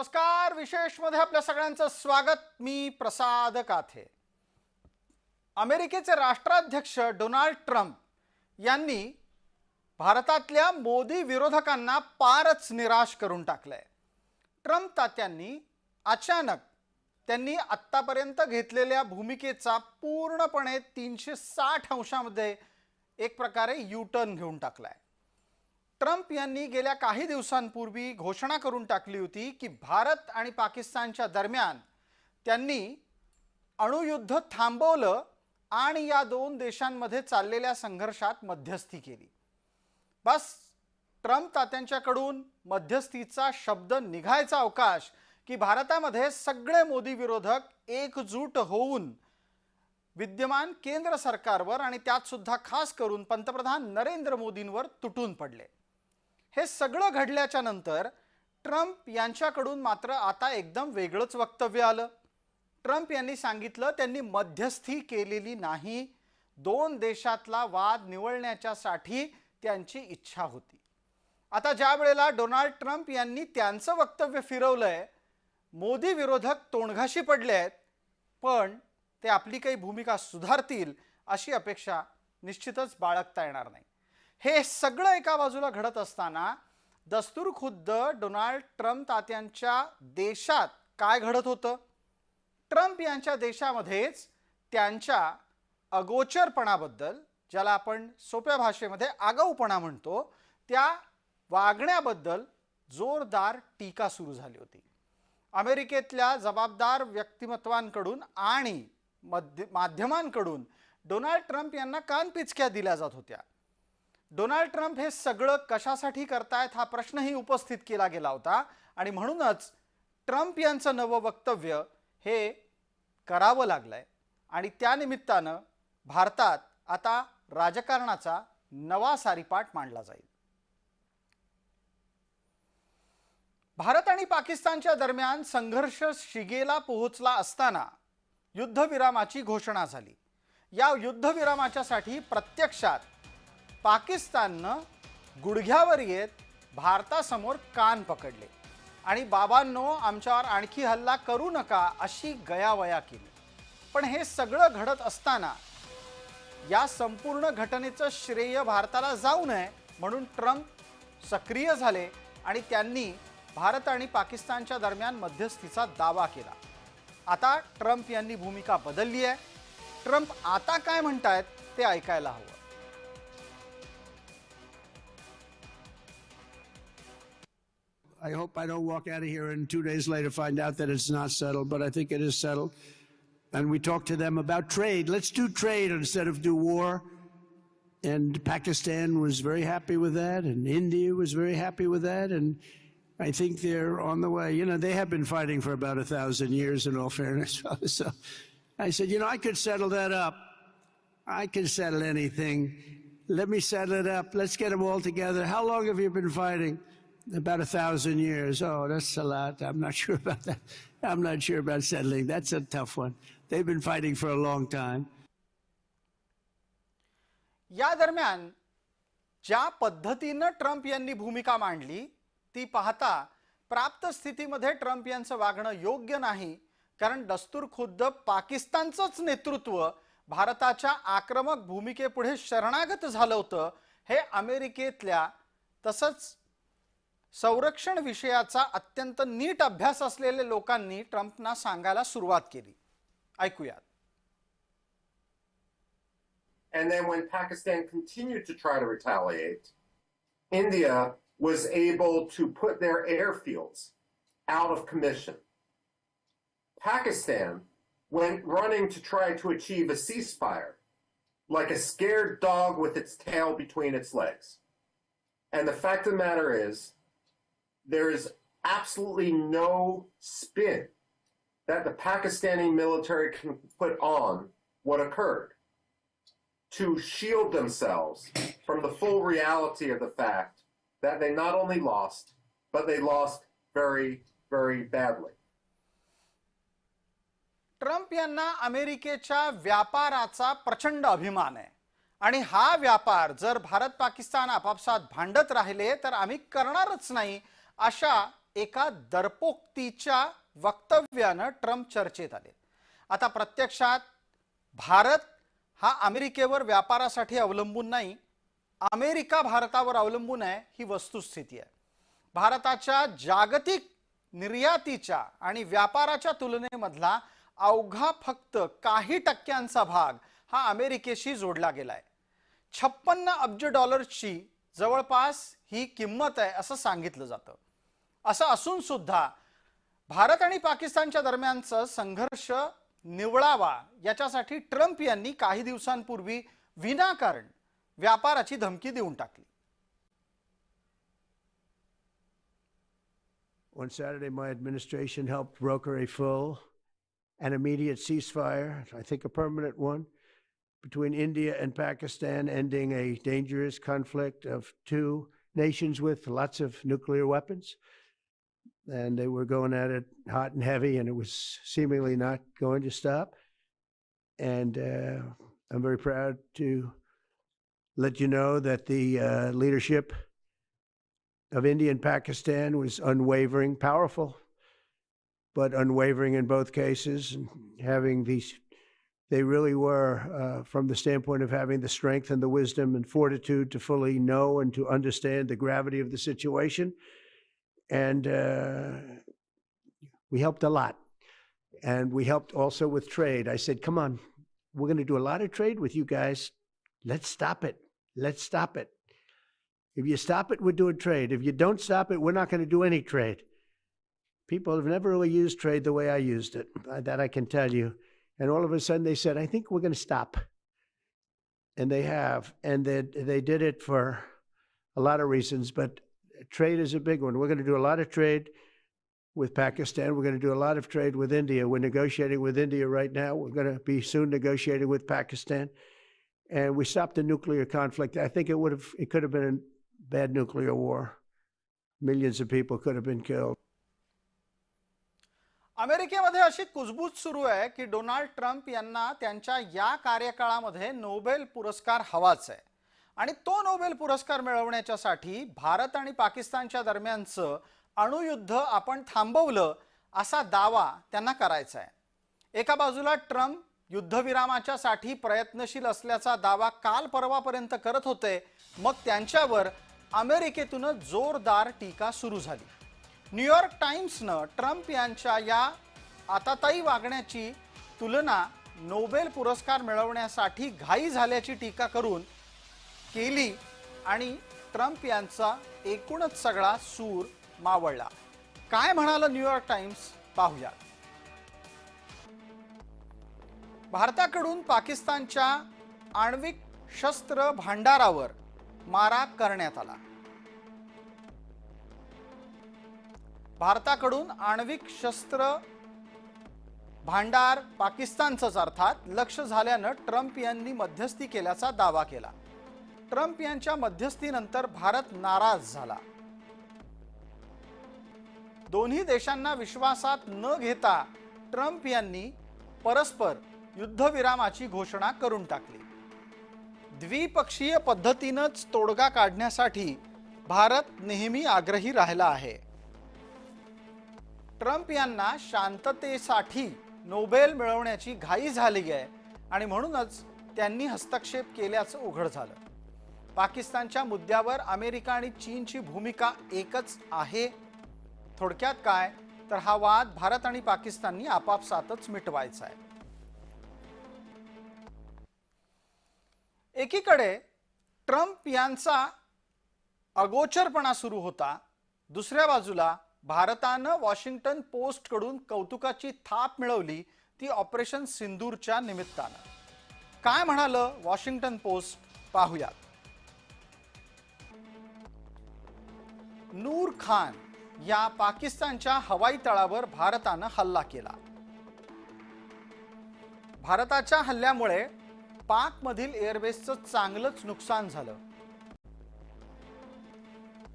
नमस्कार विशेषमध्ये आपल्या सगळ्यांचं स्वागत. मी प्रसाद काथे. अमेरिकेचे राष्ट्राध्यक्ष डोनाल्ड ट्रम्प यांनी भारतातल्या मोदी विरोधकांना पारच निराश करून टाकलंय. ट्रम्प तात्यांनी अचानक त्यांनी आत्तापर्यंत घेतलेल्या भूमिकेचा पूर्णपणे तीनशे साठ अंशामध्ये एक प्रकारे यू टर्न घेऊन टाकलाय. ट्रम्प यांनी गेल्या काही दिवसांपूर्वी घोषणा करून टाकली होती की भारत आणि पाकिस्तानच्या दरम्यान त्यांनी अणुयुद्ध थांबवलं आणि या दोन देशांमध्ये चाललेल्या संघर्षात मध्यस्थी केली. बस ट्रम्प तात्यांच्याकडून मध्यस्थीचा शब्द निघायचा अवकाश की भारतामध्ये सगळे मोदी विरोधक एकजूट होऊन विद्यमान केंद्र सरकारवर आणि त्यात सुद्धा खास करून पंतप्रधान नरेंद्र मोदींवर तुटून पडले. हे सगळं घडल्याच्या नंतर ट्रम्प यांच्याकडून मात्र आता एकदम वेगळंच वक्तव्य आलं. ट्रम्प यांनी सांगितलं त्यांनी मध्यस्थी केलेली नाही. दोन देशातला वाद निवळण्याच्यासाठी त्यांची इच्छा होती. आता ज्या वेळेला डोनाल्ड ट्रम्प यांनी त्यांचं वक्तव्य फिरवलंय मोदी विरोधक तोंडघाशी पडले आहेत पण ते आपली काही भूमिका सुधारतील अशी अपेक्षा निश्चितच बाळगता येणार नाही. हे सगळं एका बाजूला घडत असताना दस्तूर खुद्द डोनाल्ड ट्रम्प तात्यांच्या देशात काय घडत होतं? ट्रम्प यांच्या देशामध्येच त्यांच्या अगोचरपणाबद्दल ज्याला आपण सोप्या भाषेमध्ये आगाऊपणा म्हणतो त्या वागण्याबद्दल जोरदार टीका सुरू झाली होती. अमेरिकेतल्या जबाबदार व्यक्तिमत्वांकडून आणि मध्य माध्यमांकडून डोनाल्ड ट्रम्प यांना कानपिचक्या दिल्या जात होत्या. डोनाल्ड ट्रम्प हे सगळं कशासाठी करतायत हा प्रश्नही उपस्थित केला गेला होता. आणि म्हणूनच ट्रम्प यांचं नवं वक्तव्य हे करावं लागलंय. आणि त्यानिमित्तानं भारतात आता राजकारणाचा नवा सारीपाठ मांडला जाईल. भारत आणि पाकिस्तानच्या दरम्यान संघर्ष शिगेला पोहोचला असताना युद्धविरामाची घोषणा झाली. या युद्धविरामाच्यासाठी प्रत्यक्षात पाकिस्ताननं गुडघ्यावर येत भारतासमोर कान पकडले. आणि बाबांनो आमच्यावर आणखी हल्ला करू नका अशी गयावया केली. पण हे सगळं घडत असताना या संपूर्ण घटनेचं श्रेय भारताला जाऊ नये म्हणून ट्रम्प सक्रिय झाले आणि त्यांनी भारत आणि पाकिस्तानच्या दरम्यान मध्यस्थीचा दावा केला. आता ट्रम्प यांनी भूमिका बदलली आहे. ट्रम्प आता काय म्हणतायत ते ऐकायला हवं. I hope I don't walk out of here and two days later find out that it's not settled, but I think it is settled. And we talked to them about trade. Let's do trade instead of do war. And Pakistan was very happy with that, and India was very happy with that. And I think they're on the way. You know, they have been fighting for about a thousand years, in all fairness. so I said, you know, I could settle that up. I can settle anything. Let me settle it up. Let's get them all together. How long have you been fighting? About a thousand years. Oh, that's a lot. I'm not sure about that. I'm not sure about settling. That's a tough one. They've been fighting for a long time. या दरम्यान ज्या पद्धतीनं Trump यांनी भूमिका मांडली ती पाहता प्राप्त स्थितीमध्ये ट्रम्प यांचं वागणं योग्य नाही कारण दस्तूर खुद्द पाकिस्तानचंच नेतृत्व भारताच्या आक्रमक भूमिकेपुढे शरणागत झालं होतं हे अमेरिकेतल्या तसंच संरक्षण विषयाचा अत्यंत नीट अभ्यास असलेल्या लोकांनी ट्रम्पना सांगायला सुरुवात केली ऐकूयात And then when Pakistan continued to try to retaliate, India was able to put their airfields out of commission. Pakistan went running to try to achieve a ceasefire like a scared dog with its tail between its legs. And the fact of the matter is, there is absolutely no spin that the Pakistani military can put on what occurred to shield themselves from the full reality of the fact that they not only lost, but they lost very, very badly. Trump यांना अमेरिकेच्या व्यापाराचा प्रचंड अभिमान आहे आणि हा व्यापार जर भारत पाकिस्तान आपापसात भांडत राहिले तर आम्ही करणारच नाही अशा एका दरपोक्तीच्या वक्तव्यानं ट्रम्प चर्चेत आले. आता प्रत्यक्षात भारत हा अमेरिकेवर व्यापारासाठी अवलंबून नाही अमेरिका भारतावर अवलंबून आहे ही वस्तुस्थिती आहे. भारताच्या जागतिक निर्यातीच्या आणि व्यापाराच्या तुलनेमधला अवघा फक्त काही टक्क्यांचा भाग हा अमेरिकेशी जोडला गेलाय छप्पन्न अब्ज डॉलर्सची जवळपास ही किंमत आहे असं सांगितलं जातं. असं असून सुद्धा भारत आणि पाकिस्तानच्या दरम्यानचं संघर्ष निवळावा याच्यासाठी ट्रम्प यांनी काही दिवसांपूर्वी विनाकारण व्यापाराची धमकी देऊन टाकली On Saturday, my administration helped broker a full and immediate ceasefire, I think a permanent one, between India and Pakistan, ending a dangerous conflict of two nations with lots of nuclear weapons. And they were going at it hot and heavy, and it was seemingly not going to stop. And uh, I'm very proud to let you know that the uh, leadership of India and Pakistan was unwavering, powerful, but unwavering in both cases, and having these. They really were, uh, from the standpoint of having the strength and the wisdom and fortitude to fully know and to understand the gravity of the situation. And uh, we helped a lot. And we helped also with trade. I said, come on, we're going to do a lot of trade with you guys. Let's stop it. Let's stop it. If you stop it, we're doing trade. If you don't stop it, we're not going to do any trade. People have never really used trade the way I used it. uh, That I can tell you. And all of a sudden they said, I think we're going to stop. And they have. And they, they did it for a lot of reasons, but trade is a big one. We're going to do a lot of trade with Pakistan. We're going to do a lot of trade with India. We're negotiating with India right now. We're going to be soon negotiating with Pakistan. And we stopped the nuclear conflict. I think it would have, it could have been a bad nuclear war. Millions of people could have been killed. अमेरिकेमध्ये अशी कुजबूज सुरू आहे की Donald Trump यांना त्यांच्या या कार्यकाळामध्ये Nobel पुरस्कार हवाच आहे आणि तो नोबेल पुरस्कार मिळवण्याच्यासाठी भारत आणि पाकिस्तानच्या दरम्यानचं अणुयुद्ध आपण थांबवलं असा दावा त्यांना करायचा आहे. एका बाजूला ट्रम्प युद्धविरामाच्यासाठी प्रयत्नशील असल्याचा दावा काल परवापर्यंत करत होते मग त्यांच्यावर अमेरिकेतून जोरदार टीका सुरू झाली. न्यूयॉर्क टाइम्सनं ट्रम्प यांच्या या आताताई वागण्याची तुलना नोबेल पुरस्कार मिळवण्यासाठी घाई झाल्याची टीका करून केली आणि ट्रम्प यांचा एकूणच सगळा सूर मावळला. काय म्हणालं न्यूयॉर्क टाइम्स? पाहूया. भारताकडून पाकिस्तानच्या आण्विक शस्त्र भांडारावर मारा करण्यात आला. भारताकडून आण्विक शस्त्र भांडार पाकिस्तानचंच अर्थात लक्ष झाल्यानं ट्रम्प यांनी मध्यस्थी केल्याचा दावा केला. ट्रम्प यांच्या मध्यस्थीनंतर भारत नाराज झाला. दोन्ही देशांना विश्वासात न घेता ट्रम्प यांनी परस्पर युद्धविरामाची घोषणा करून टाकली. द्विपक्षीय पद्धतीनंच तोडगा काढण्यासाठी भारत नेहमी आग्रही राहिला आहे. ट्रम्प यांना शांततेसाठी नोबेल मिळवण्याची घाई झाली आहे आणि म्हणूनच त्यांनी हस्तक्षेप केल्याचं उघड झालं. पाकिस्तानच्या मुद्द्यावर अमेरिका आणि चीनची भूमिका एकच आहे. थोडक्यात काय? तर हा वाद भारत आणि पाकिस्ताननी आपापसातच मिटवायचा आहे. एकीकडे ट्रम्प यांचा अगोचरपणा सुरू होता. दुसऱ्या बाजूला भारतानं वॉशिंग्टन पोस्टकडून कौतुकाची थाप मिळवली ती ऑपरेशन सिंदूरच्या निमित्तानं. काय म्हणालं वॉशिंग्टन पोस्ट? पाहूयात. नूर खान या पाकिस्तानच्या हवाई तळावर भारतानं हल्ला केला. भारताच्या हल्ल्यामुळे पाकमधील एअरबेसचं चांगलंच नुकसान झालं.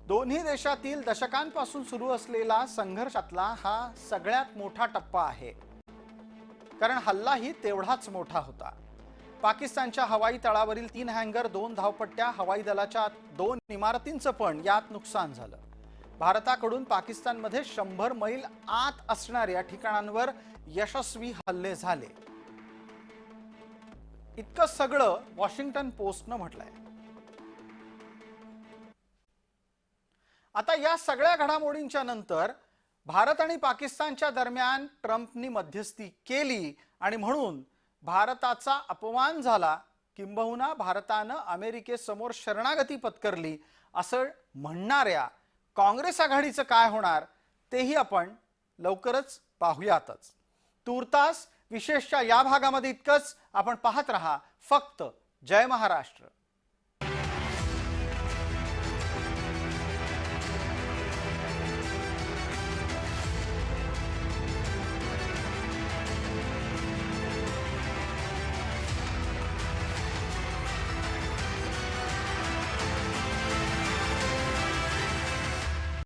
दोन्ही देशातील दशकांपासून सुरू असलेला संघर्षातला हा सगळ्यात मोठा टप्पा आहे. कारण हल्लाही तेवढाच मोठा होता. पाकिस्तानच्या हवाई तळावरील तीन हँगर दोन धावपट्ट्या हवाई दलाच्या दोन इमारतींचं पण यात नुकसान झालं. भारताकडून पाकिस्तानमध्ये शंभर मैल आत असणाऱ्या ठिकाणांवर यशस्वी हल्ले झाले. इतकं सगळं वॉशिंग्टन पोस्टनं म्हटलंय. आता या सगळ्या घडामोडींच्या नंतर भारत आणि पाकिस्तानच्या दरम्यान ट्रम्पनी मध्यस्थी केली आणि म्हणून भारताचा अपमान झाला. किंबहुना भारतानं अमेरिकेसमोर शरणागती पत्करली असं म्हणणाऱ्या काँग्रेस आघाडीचं काय होणार तेही आपण लवकरच पाहूयातच. तूर्तास विशेषच्या या भागामध्ये इतकंच आपण पाहत रहा फक्त जय महाराष्ट्र.